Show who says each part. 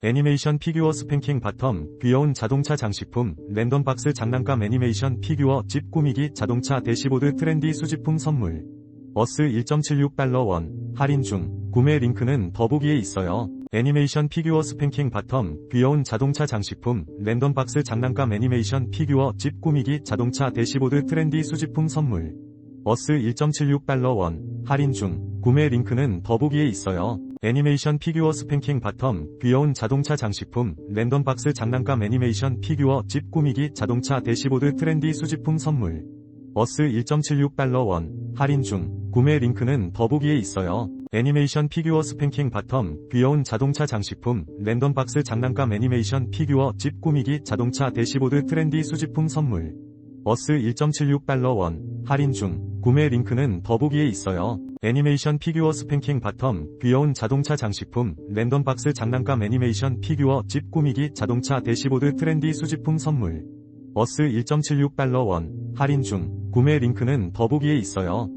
Speaker 1: 애니메이션 피규어 스팽킹 바텀, 귀여운 자동차 장식품, 랜덤박스 장난감 애니메이션 피규어 집 꾸미기 자동차 대시보드 트렌디 수집품 선물. 어스 1.76달러 원, 할인 중, 구매 링크는 더보기에 있어요. 애니메이션 피규어 스팽킹 바텀, 귀여운 자동차 장식품, 랜덤박스 장난감 애니메이션 피규어 집 꾸미기 자동차 대시보드 트렌디 수집품 선물. 어스 1.76달러 원, 할인 중, 구매 링크는 더보기에 있어요. 애니메이션 피규어 스팽킹 바텀, 귀여운 자동차 장식품, 랜덤박스 장난감 애니메이션 피규어 집 꾸미기 자동차 대시보드 트렌디 수집품 선물. 어스 1.76달러 원, 할인 중, 구매 링크는 더보기에 있어요. 애니메이션 피규어 스팽킹 바텀, 귀여운 자동차 장식품, 랜덤박스 장난감 애니메이션 피규어 집 꾸미기 자동차 대시보드 트렌디 수집품 선물. 어스 1.76달러 원, 할인 중, 구매 링크는 더보기에 있어요. 애니메이션 피규어 스팽킹 바텀, 귀여운 자동차 장식품, 랜덤박스 장난감 애니메이션 피규어 집 꾸미기 자동차 대시보드 트렌디 수집품 선물. 어스 1.76달러 원, 할인 중, 구매 링크는 더보기에 있어요.